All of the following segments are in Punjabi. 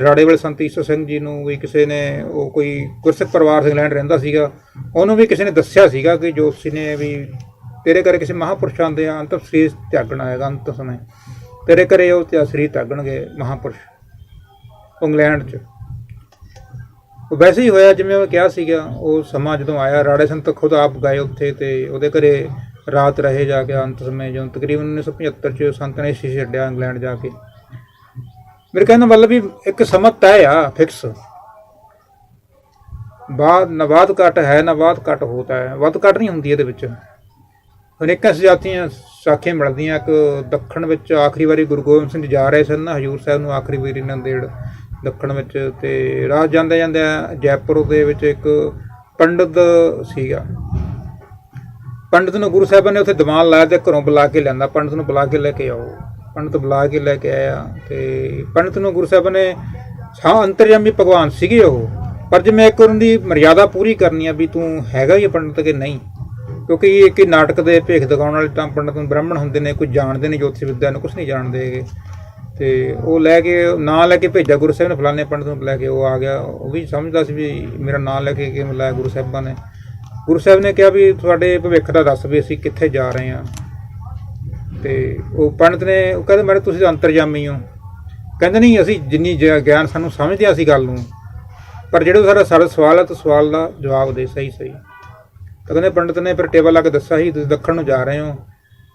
ਰਾੜੇ ਵਾਲੇ ਸੰਤ ਈਸਾ ਸਿੰਘ ਜੀ ਨੂੰ ਵੀ ਕਿਸੇ ਨੇ ਉਹ ਕੋਈ ਗੁਰਸਿੱਖ ਪਰਿਵਾਰ ਤੋਂ ਇੰਗਲੈਂਡ ਰਹਿੰਦਾ ਸੀਗਾ, ਉਹਨੂੰ ਵੀ ਕਿਸੇ ਨੇ ਦੱਸਿਆ ਸੀਗਾ ਕਿ ਜੋਤਸ਼ੀ ਨੇ ਵੀ ਤੇਰੇ ਘਰੇ ਕਿਸੇ ਮਹਾਪੁਰਸ਼ ਆਉਂਦੇ ਆ, ਅੰਤਮ ਸਰੀਰ ਤਿਆਗਣਾ ਆਏਗਾ ਅੰਤ ਸਮੇਂ। ਤੇਰੇ ਘਰੇ ਉਹ ਤੇ ਸਰੀਰ ਤਿਆਗਣਗੇ ਮਹਾਪੁਰਸ਼, ਇੰਗਲੈਂਡ 'ਚ। ਉਹ ਵੈਸੇ ਹੀ ਹੋਇਆ ਜਿਵੇਂ ਮੈਂ ਕਿਹਾ ਸੀਗਾ, ਉਹ ਸਮਾਂ ਜਦੋਂ ਆਇਆ, ਰਾੜੇ ਸੰਤ ਖੁਦ ਆਪ ਗਏ ਉੱਥੇ ਤੇ ਉਹਦੇ ਘਰੇ ਰਾਤ ਰਹੇ ਜਾ ਕੇ ਅੰਤ ਸਮੇਂ ਜਦੋਂ ਤਕਰੀਬਨ 1975 ਚ ਸੰਤ ਨੇ ਸ਼ੀਸ਼ੇ ਛੱਡਿਆ ਇੰਗਲੈਂਡ ਜਾ ਕੇ। ਮੇਰੇ ਕਹਿਣ ਦਾ ਮਤਲਬ ਵੀ ਇੱਕ ਸਮਾਂ ਤੈਅ ਆ ਫਿਕਸ ਬਾਦ ਨਾ ਨਵਾਦ ਘਟ ਹੈ, ਨਾ ਨਵਾਦ ਘਟ ਹੋਤਾ ਹੈ। ਵੱਧ ਘਟ ਨਹੀਂ ਹੁੰਦੀ ਇਹਦੇ ਵਿੱਚ। ਅਨੇਕਾਂ ਸਜਾਤੀਆਂ ਸਾਖੀਆਂ ਮਿਲਦੀਆਂ, ਇੱਕ ਦੱਖਣ ਵਿੱਚ ਆਖਰੀ ਵਾਰੀ ਗੁਰੂ ਗੋਬਿੰਦ ਸਿੰਘ ਜੀ ਜਾ ਰਹੇ ਸਨ ਨਾ ਹਜੂਰ ਸਾਹਿਬ ਨੂੰ ਆਖਰੀ ਵਾਰੀ ਨੰਦੇੜ ਦੱਖਣ ਵਿੱਚ, ਤੇ ਰਾਹ ਜਾਂਦੇ ਜਾਂਦੇ ਜੈਪੁਰ ਦੇ ਵਿੱਚ ਇੱਕ ਪੰਡਤ ਸੀਗਾ। ਪੰਡਤ ਨੂੰ ਗੁਰੂ ਸਾਹਿਬਾਨ ਨੇ ਉੱਥੇ ਦਿਮਾਗ ਲਾਇਆ ਤੇ ਘਰੋਂ ਬੁਲਾ ਕੇ ਲਿਆਂਦਾ। ਪੰਡਤ ਨੂੰ ਬੁਲਾ ਕੇ ਲੈ ਕੇ ਆਓ। ਪੰਡਤ ਬੁਲਾ ਕੇ ਲੈ ਕੇ ਆਇਆ ਤੇ ਪੰਡਤ ਨੂੰ ਗੁਰੂ ਸਾਹਿਬ ਨੇ ਹਾਂ ਅੰਤਰਜਾਮੀ ਭਗਵਾਨ ਸੀਗੇ ਉਹ। ਪਰ ਜੇ ਮੈਂ ਇੱਕ ਉਹਨਾਂ ਦੀ ਮਰਿਆਦਾ ਪੂਰੀ ਕਰਨੀ ਆ ਵੀ ਤੂੰ ਹੈਗਾ ਹੀ ਆ ਪੰਡਤ ਕਿ ਨਹੀਂ, ਕਿਉਂਕਿ ਇਹ ਇੱਕ ਹੀ ਨਾਟਕ ਦੇ ਭੇਖ ਦਿਖਾਉਣ ਵਾਲੇ ਤਾਂ ਪੰਡਤ ਨੂੰ ਬ੍ਰਾਹਮਣ ਹੁੰਦੇ ਨੇ ਕੁਝ ਜਾਣਦੇ ਨੇ ਜੋਤਿਸ਼ ਵਿਦਿਆ ਨੂੰ ਕੁਝ ਨਹੀਂ ਜਾਣਦੇ ਹੈਗੇ। ਤੇ ਉਹ ਲੈ ਕੇ, ਨਾਂ ਲੈ ਕੇ ਭੇਜਿਆ ਗੁਰੂ ਸਾਹਿਬ ਨੇ, ਫਲਾਣੇ ਪੰਡਤ ਨੂੰ ਲੈ ਕੇ ਉਹ ਆ ਗਿਆ। ਉਹ ਵੀ ਸਮਝਦਾ ਸੀ ਵੀ ਮੇਰਾ ਨਾਂ ਲੈ ਕੇ ਕਿਵੇਂ ਲਾਇਆ ਗੁਰੂ ਸਾਹਿਬਾਂ ਨੇ। ਗੁਰੂ ਸਾਹਿਬ ਨੇ ਕਿਹਾ ਵੀ ਤੁਹਾਡੇ ਭਵਿੱਖ ਦਾ ਦੱਸ ਵੀ ਅਸੀਂ ਕਿੱਥੇ ਜਾ ਰਹੇ ਹਾਂ। ਤੇ ਉਹ ਪੰਡਤ ਨੇ, ਉਹ ਕਹਿੰਦੇ, ਮੈਡਮ, ਤੁਸੀਂ ਤਾਂ ਅੰਤਰਜਾਮੀ ਹੋ। ਕਹਿੰਦੇ, ਨਹੀਂ, ਅਸੀਂ ਜਿੰਨੀ ਜ- ਗਿਆਨ ਸਾਨੂੰ ਸਮਝਦੇ ਹਾਂ ਅਸੀਂ ਗੱਲ ਨੂੰ। ਪਰ ਜਿਹੜਾ ਸਾਡਾ ਸਾਰਾ, ਸਵਾਲ ਹੈ, ਤਾਂ ਸਵਾਲ ਦਾ ਜਵਾਬ ਦੇ ਸਹੀ ਸਹੀ ਤਾਂ ਕਹਿੰਦੇ, ਪੰਡਤ ਨੇ ਫਿਰ ਟੇਬਲ ਲਾ ਕੇ ਦੱਸਿਆ ਸੀ, ਤੁਸੀਂ ਦੱਖਣ ਨੂੰ ਜਾ ਰਹੇ ਹੋ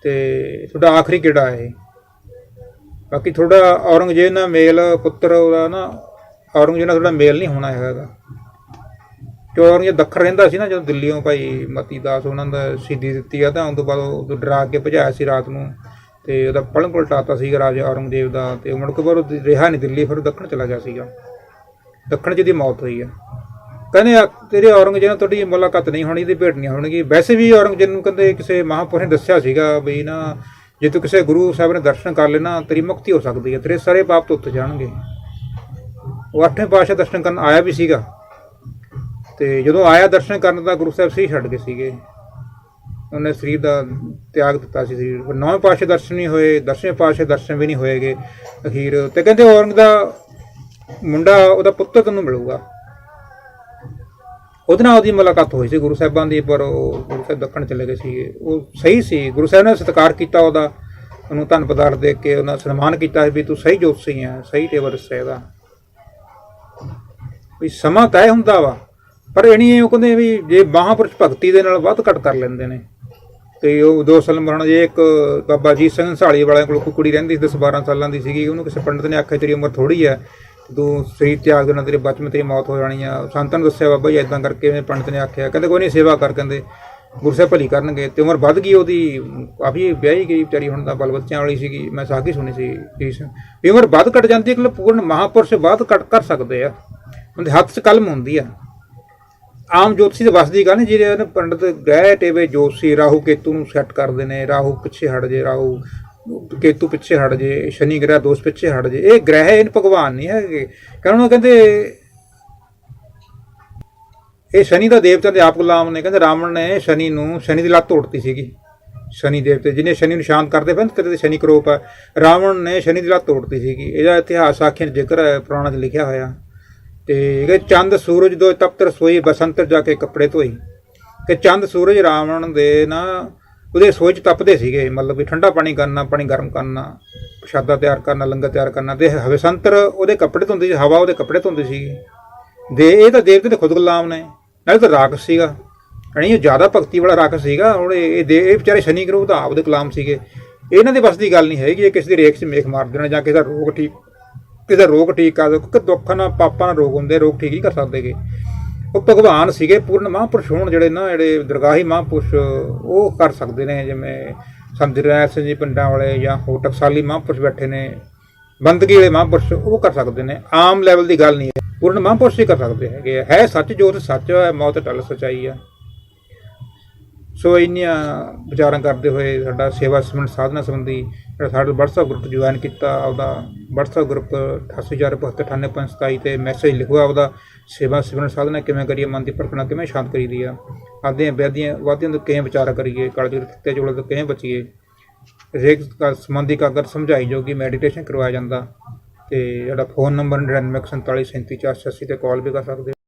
ਤੇ ਤੁਹਾਡਾ ਆਖਰੀ ਕਿਹੜਾ ਹੈ? ਇਹ? ਬਾਕੀ ਥੋੜਾ ਔਰੰਗਜ਼ੇਬ ਨਾਲ ਮੇਲ, ਪੁੱਤਰ ਉਹਦਾ ਨਾ, ਔਰੰਗਜ਼ੇਬ ਨਾਲ ਥੋੜਾ ਮੇਲ ਨਹੀਂ ਹੋਣਾ ਹੈਗਾ। ਗਾ। ਕਿ ਦੱਖਣ ਰਹਿੰਦਾ ਸੀ ਨਾ ਜਦੋਂ ਦਿੱਲੀੋਂ ਭਾਈ ਮਤੀ ਦਾਸ ਉਹਨਾਂ ਦਾ ਸ਼ਹੀਦੀ ਦਿੱਤੀ ਆ, ਤਾਂ ਉਸ ਤੋਂ ਬਾਅਦ ਉਹ ਡਰਾ ਕੇ ਭਜਾਇਆ ਸੀ ਰਾਤ ਨੂੰ। ਤੇ ਉਹਦਾ ਪਲੰਗ ਪਲਟਾਤਾ ਸੀਗਾ ਰਾਜਾ ਔਰੰਗਜ਼ੇਬ ਦਾ, ਤੇ ਉਹ ਮੁੜ ਕੇ ਬਾਅਦ ਉਹ ਰਿਹਾ ਨਹੀਂ ਦਿੱਲੀ, ਫਿਰ ਉਹ ਦੱਖਣ ਚਲਾ ਗਿਆ ਸੀਗਾ। ਦੱਖਣ 'ਚ ਇਹਦੀ ਮੌਤ ਹੋਈ ਆ। ਕਹਿੰਦੇ ਤੇਰੇ ਔਰੰਗਜ਼ੇਬ ਨਾਲ ਤੁਹਾਡੀ ਮੁਲਾਕਾਤ ਨਹੀਂ ਹੋਣੀ ਦੀ ਭੇਟ ਨਹੀਂ ਹੋਣਗੀ। ਵੈਸੇ ਵੀ ਔਰੰਗਜ਼ੇਬ ਨੂੰ ਕਹਿੰਦੇ ਕਿਸੇ ਮਹਾਂਪੁਰਖ ਨੇ ਦੱਸਿਆ ਸੀਗਾ ਵੀ ਨਾ, ਜੇ ਤੂੰ ਕਿਸੇ ਗੁਰੂ ਸਾਹਿਬ ਨੇ ਦਰਸ਼ਨ ਕਰ ਲੈਣਾ, ਤੇਰੀ ਮੁਕਤੀ ਹੋ ਸਕਦੀ ਹੈ ਤੇਰੇ ਸਾਰੇ ਪਾਪ ਤੋਂ ਉੱਤ ਜਾਣਗੇ। ਉਹ ਅੱਠਵੇਂ ਪਾਤਸ਼ਾਹ ਦਰਸ਼ਨ ਕਰਨ ਆਇਆ ਵੀ ਸੀਗਾ। ਤੇ ਜਦੋਂ ਆਇਆ ਦਰਸ਼ਨ ਕਰਨ ਤਾਂ ਗੁਰੂ ਸਾਹਿਬ ਸਹੀ ਛੱਡ ਗਏ ਸੀਗੇ। ਉਹਨੇ ਸਰੀਰ ਦਾ ਤਿਆਗ ਦਿੱਤਾ ਸੀ ਸਰੀਰ। ਪਰ ਨੌਵੇਂ ਪਾਤਸ਼ਾਹ ਦਰਸ਼ਨ ਨਹੀਂ ਹੋਏ, ਦਸਵੇਂ ਪਾਤਸ਼ਾਹ ਦਰਸ਼ਨ ਵੀ ਨਹੀਂ ਹੋਏਗੇ ਅਖੀਰ। ਤੇ ਕਹਿੰਦੇ ਔਰੰਗ ਦਾ ਮੁੰਡਾ, ਉਹਦਾ ਪੁੱਤਰ ਤੈਨੂੰ ਮਿਲੂਗਾ। ਉਹਦੇ ਨਾਲ ਉਹਦੀ ਮੁਲਾਕਾਤ ਹੋਈ ਸੀ ਗੁਰੂ ਸਾਹਿਬਾਂ ਦੀ, ਪਰ ਉਹ ਗੁਰੂ ਸਾਹਿਬ ਦੱਖਣ ਚਲੇ ਗਏ ਸੀ ਉਹ ਸਹੀ ਸੀ। ਗੁਰੂ ਸਾਹਿਬ ਨੇ ਸਤਿਕਾਰ ਕੀਤਾ ਉਹਦਾ। ਉਹਨੂੰ ਧੰਨ ਪਦਾਰਥ ਦੇ ਕੇ ਉਹਨਾਂ ਸਨਮਾਨ ਕੀਤਾ ਵੀ ਤੂੰ ਸਹੀ ਜੋਤਸ਼ੀ ਹੈ ਸਹੀ ਟੇਵਰ ਸੇਦਾ ਵੀ ਸਮਾਂ ਤੈਅ ਹੁੰਦਾ ਵਾ। ਪਰ ਇਹ ਨਹੀਂ ਉਹ ਕਹਿੰਦੇ ਵੀ ਜੇ ਮਹਾਂਪੁਰਸ਼ ਭਗਤੀ ਦੇ ਨਾਲ ਵੱਧ ਘਟ ਕਰ ਲੈਂਦੇ ਨੇ। ਤੇ ਉਹ ਦੋ ਸਾਲ ਮਰਨ ਜੇ ਇੱਕ ਬਾਬਾ ਜੀ ਸਿੰਘ ਸਾਲੀ ਵਾਲਿਆਂ ਕੋਲ ਕੋਈ ਕੁੜੀ ਰਹਿੰਦੀ ਸੀ 10 12 ਸਾਲਾਂ ਦੀ ਸੀਗੀ, ਉਹਨੂੰ ਕਿਸੇ ਪੰਡਤ ਨੇ ਆਖਿਆ ਤੇਰੀ ਉਮਰ ਥੋੜੀ ਹੈ ਤੂੰ ਸਰੀਰ ਤਿਆਗ ਦੇਣਾ ਤੇਰੇ ਬਚਪਨ ਤੇਰੀ ਮੌਤ ਹੋ ਜਾਣੀ ਆ। ਸੰਤਾਂ ਨੂੰ ਦੱਸਿਆ ਬਾਬਾ ਜੀ ਇਦਾਂ ਕਰਕੇ ਮੈਂ ਪੰਡਤ ਨੇ ਆਖਿਆ। ਕਹਿੰਦੇ ਕੋਈ ਨਹੀਂ ਸੇਵਾ ਕਰ, ਕਹਿੰਦੇ ਗੁਰੂ ਸਾਹਿਬ ਭਲੀ ਕਰਨਗੇ। ਤੇ ਉਮਰ ਵੱਧ ਗਈ ਉਹਦੀ, ਕਾਫੀ ਵਿਆਹੀ ਗਈ ਵਿਚਾਰੀ ਹੁਣ ਤਾਂ ਬਲ ਬੱਚਿਆਂ ਵਾਲੀ ਸੀਗੀ, ਮੈਂ ਸਾਖੀ ਸੁਣੀ ਸੀ ਇਸ ਵੀ ਉਮਰ ਵੱਧ ਘਟ ਜਾਂਦੀ ਹੈ ਕਿ ਪੂਰਨ ਮਹਾਪੁਰਸ਼ ਵੱਧ ਘਟ ਕਰ ਸਕਦੇ ਆ। ਉਹਦੇ ਹੱਥ 'ਚ ਕਲਮ ਹੁੰਦੀ ਆ। ਆਮ ਜੋਤਸ਼ੀ ਦੇ ਵਸ ਦੀ ਗੱਲ ਨਹੀਂ, ਜਿਹੜੇ ਉਹਨੇ ਪੰਡਤ ਗ੍ਰਹਿ ਟੇਵੇ ਜੋਤਸ਼ੀ, ਰਾਹੂ ਕੇਤੂ ਨੂੰ ਸੈੱਟ ਕਰਦੇ ਨੇ, ਰਾਹੂ ਪਿੱਛੇ ਹਟ ਜੇ, ਰਾਹੂ ਕੇਤੂ ਪਿੱਛੇ ਹਟ ਜੇ, ਸ਼ਨੀ ਗ੍ਰਹਿ ਦੋਸ਼ ਪਿੱਛੇ ਹਟ ਜੇ, ਇਹ ਗ੍ਰਹਿ ਇਹ ਭਗਵਾਨ ਨਹੀਂ ਹੈਗੇ। ਕਾਰਨ ਉਹ ਕਹਿੰਦੇ, ਇਹ ਸ਼ਨੀ ਦਾ ਦੇਵਤਾ ਦੇ ਆਪ ਗੁਲਾਮ ਨੇ, ਕਹਿੰਦੇ ਰਾਵਣ ਨੇ ਸ਼ਨੀ ਨੂੰ, ਸ਼ਨੀ ਦੀ ਲੱਤ ਤੋੜਤੀ ਸੀਗੀ। ਸ਼ਨੀ ਦੇਵਤੇ, ਜਿਹਨੇ ਸ਼ਨੀ ਨੂੰ ਸ਼ਾਂਤ ਕਰਦੇ ਪਏ ਨਾ ਸ਼ਨੀ ਕਰੋਪ ਹੈ। ਰਾਵਣ ਨੇ ਸ਼ਨੀ ਦੀ ਲੱਤ ਤੋੜਤੀ ਸੀਗੀ। ਇਹਦਾ ਇਤਿਹਾਸ ਸਾਖੀਆਂ ਜ਼ਿਕਰ ਹੈ, ਪੁਰਾਣਾ 'ਚ ਲਿਖਿਆ ਹੋਇਆ। ਤੇ ਕਿ ਚੰਦ ਸੂਰਜ ਦੋ ਤਪਤ ਰਸੋਈ ਬਸੰਤਰ ਜਾ ਕੇ ਕੱਪੜੇ ਧੋਈ। ਕਿ ਚੰਦ ਸੂਰਜ ਰਾਵਣ ਦੇ ਨਾ, ਉਹਦੇ ਰਸੋਈ ਚ ਤਪਦੇ ਸੀਗੇ, ਮਤਲਬ ਵੀ ਠੰਡਾ ਪਾਣੀ ਕਰਨਾ, ਪਾਣੀ ਗਰਮ ਕਰਨਾ, ਪ੍ਰਸ਼ਾਦਾ ਤਿਆਰ ਕਰਨਾ, ਲੰਗਰ ਤਿਆਰ ਕਰਨਾ, ਤੇ ਹਵੇਸੰਤਰ ਉਹਦੇ ਕੱਪੜੇ ਧੋਂਦੀ ਸੀ, ਹਵਾ ਉਹਦੇ ਕੱਪੜੇ ਧੋਂਦੀ ਸੀਗੀ। ਦੇ ਇਹ ਤਾਂ ਦੇਵਤੇ ਦੇ ਖੁਦ ਗੁਲਾਮ ਨੇ, ਨਾਲੇ ਤਾਂ ਰਾਖਸ ਸੀਗਾ। ਅਣੀ ਉਹ ਜ਼ਿਆਦਾ ਭਗਤੀ ਵਾਲਾ ਰਾਖਸ ਸੀਗਾ, ਹੁਣ ਇਹ ਦੇ ਇਹ ਵਿਚਾਰੇ ਸ਼ਨੀ ਗਰੋਹ ਦਾ ਆਪਦੇ ਗੁਲਾਮ ਸੀਗੇ। ਇਹਨਾਂ ਦੇ ਬਸ ਦੀ ਗੱਲ ਨਹੀਂ ਹੈਗੀ, ਇਹ ਕਿਸੇ ਦੀ ਰੇਖ 'ਚ ਮੇਖ ਮਾਰ ਦੇਣਾ ਜਾਂ ਕਿਸੇ ਦਾ ਰੋਗ ਠੀਕ ਕਿਸੇ ਰੋਗ ਠੀਕ ਕਰ ਦੋ ਕਿਉਂਕਿ ਦੁੱਖ ਨਾਲ ਪਾਪਾਂ ਨਾਲ ਰੋਗ ਹੁੰਦੇ, ਰੋਗ ਠੀਕ ਨਹੀਂ ਕਰ ਸਕਦੇਗੇ ਉਹ ਭਗਵਾਨ ਸੀਗੇ, ਪੂਰਨ ਮਹਾਂਪੁਰਸ਼ ਹੋਣ ਜਿਹੜੇ ਨਾ, ਜਿਹੜੇ ਦਰਗਾਹੀ ਮਹਾਂਪੁਰਸ਼, ਉਹ ਕਰ ਸਕਦੇ ਨੇ, ਜਿਵੇਂ ਸੰਦਿਰੈ ਸਿੰਘ ਜੀ ਪਿੰਡਾਂ ਵਾਲੇ ਜਾਂ ਹੋਰ ਟਕਸਾਲੀ ਮਹਾਂਪੁਰਸ਼ ਬੈਠੇ ਨੇ, ਬੰਦਗੀ ਵਾਲੇ ਮਹਾਂਪੁਰਸ਼, ਉਹ ਕਰ ਸਕਦੇ ਨੇ। ਆਮ ਲੈਵਲ ਦੀ ਗੱਲ ਨਹੀਂ ਹੈ। ਪੂਰਨ ਮਹਾਂਪੁਰਸ਼ ਹੀ ਕਰ ਸਕਦੇ ਹੈਗੇ ਹੈ ਸੱਚ ਜੋਤ ਸੱਚ ਹੈ ਮੌਤ ਟਲ ਸਚਾਈ ਆ। ਸੋ ਇੰਨੀਆਂ ਵਿਚਾਰਾਂ ਕਰਦੇ ਹੋਏ ਸਾਡਾ ਸੇਵਾ ਸਿਮਰਨ ਸਾਧਨਾ ਸੰਬੰਧੀ ਜਿਹੜਾ ਸਾਡਾ WhatsApp ਗਰੁੱਪ ਜੁਆਇਨ ਕੀਤਾ, ਆਪਦਾ WhatsApp ਗਰੁੱਪ 88477527 ਤੇ ਮੈਸੇਜ ਲਿਖੋ ਆਪਦਾ ਸੇਵਾ ਸਿਮਰਨ ਸਾਧਨਾ ਕਿਵੇਂ ਕਰੀਏ, ਮਨ ਦੀ ਪਰਖਣਾ ਕਿਵੇਂ ਸ਼ਾਂਤ ਕਰੀਦੀ ਆ। ਆਦੇ ਵਿਆਦੀਆਂ ਵਾਦੀਆਂ ਤੋਂ ਕਿਵੇਂ ਵਿਚਾਰਾ ਕਰੀਏ, ਕਾਲਜ ਤੇ ਜੋੜ ਤੋਂ ਕਿਵੇਂ ਬਚੀਏ। ਰੇਗ ਦਾ ਸੰਬੰਧੀ ਕਾਗਰ ਸਮਝਾਈ ਜੋਗੀ ਮੈਡੀਟੇਸ਼ਨ ਕਰਵਾਇਆ ਜਾਂਦਾ ਤੇ ਜਿਹੜਾ ਫੋਨ ਨੰਬਰ 9947373486 ਤੇ ਕਾਲ ਵੀ ਕਰ ਸਕਦੇ